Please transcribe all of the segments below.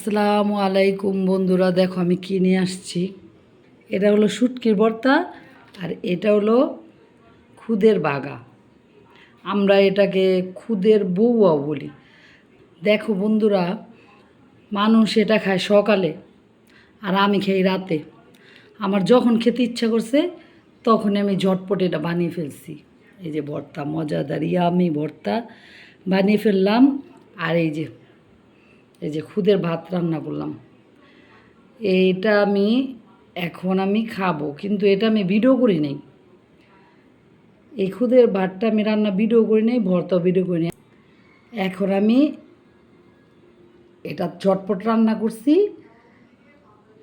আসসালামু আলাইকুম বন্ধুরা, দেখো আমি কিনে আসছি। এটা হলো শুটকির ভর্তা আর এটা হলো খুদের বাগা। আমরা এটাকে খুদের বউয়াও বলি। দেখো বন্ধুরা, মানুষ এটা খায় সকালে আর আমি খাই রাতে। আমার যখন খেতে ইচ্ছা করছে তখন আমি ঝটপট এটা বানিয়ে ফেলছি। এই যে ভর্তা, মজাদার, ইয়ামি ভর্তা বানিয়ে ফেললাম। আর এই যে এই যে খুদের ভাত রান্না করলাম। এইটা আমি এখন আমি খাব, কিন্তু এটা আমি ভিডিও করি নাই। এই খুদের ভাতটা আমি রান্না ভিডিও করি নাই, ভর্তা ভিডিও করি নাই। এখন আমি এটা চটপট রান্না করছি।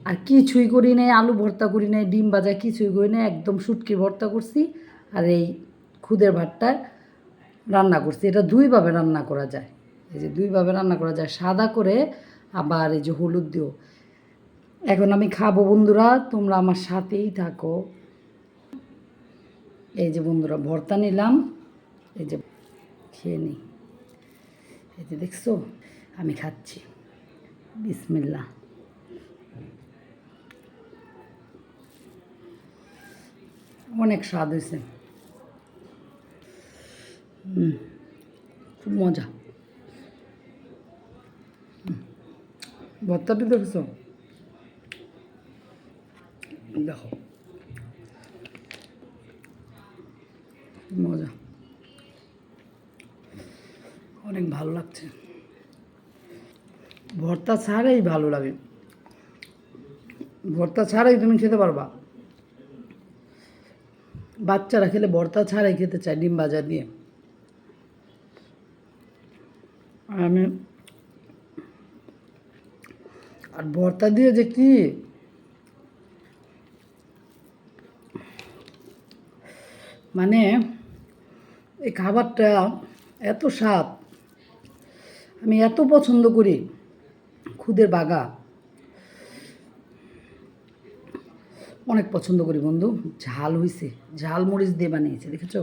আর কিছুই করি নাই, আলু ভর্তা করি নাই, ডিম ভাজা কিছুই করি নাই, একদম শুটকি ভর্তা করছি। আর এই খুদের ভাতটা রান্না করছি। এটা দুইভাবে রান্না করা যায়। এই যে দুইভাবে রান্না করা যায়। সাদা করে আবার এই যে হলুদ দিও। এখন আমি খাব বন্ধুরা, তোমরা আমার সাথেই থাকো। এই যে বন্ধুরা, ভর্তা নিলাম। এই যে খেয়ে নিই এই যে দেখছ, আমি খাচ্ছি। বিসমিল্লা অনেক স্বাদ হয়েছে খুব মজা। ভর্তাটি দেখছ? দেখো। মজা। অনেক ভালো লাগছে। ভর্তা ছাড়াই ভালো লাগে। ভর্তা ছাড়াই তুমি খেতে পারবা। বাচ্চারা খেলে ভর্তা ছাড়াই খেতে চায়, ডিম বাজার দিয়ে। আমি আর ভর্তা দিয়ে যে কি? মানে এই খাবারটা এত স্বাদ, আমি এত পছন্দ করি খুদের বাগা। অনেক পছন্দ করি বন্ধু, ঝাল হইছে, ঝাল মরিচ দিয়ে বানিয়েছে, দেখেছ?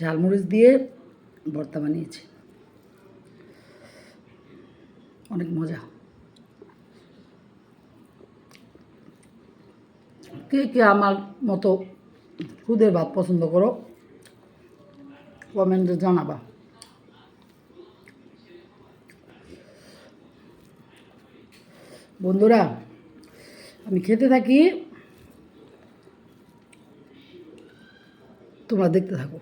ঝাল মরিচ দিয়ে ভর্তা বানিয়েছে। অনেক মজা। কে কে আমার মতো খুদের ভাত পছন্দ করো? কমেন্টে জানাবা। বন্ধুরা, আমি খেতে থাকি। তোমরা দেখতে থাকো।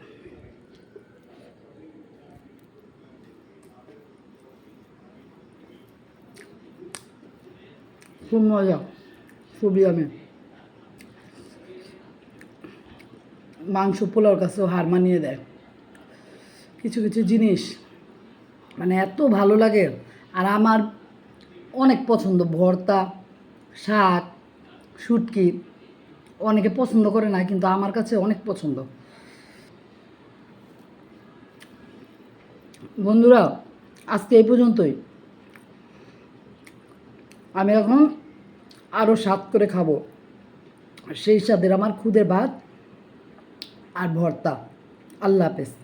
খুব মজা, খুবই আমি। মাংস পোলাওর কাছেও হার মানিয়ে দেয়। কিছু কিছু জিনিস মানে এত ভালো লাগে। আর আমার অনেক পছন্দ ভর্তা, শাক, শুটকি। অনেকে পছন্দ করে না, কিন্তু আমার কাছে অনেক পছন্দ। বন্ধুরা, আজকে এই পর্যন্তই। আমি এখন আরও স্বাদ করে খাব। সেই স্বাদের আমার খুদের ভাত। আর ভর্তা। আল্লাহ হাফেজ।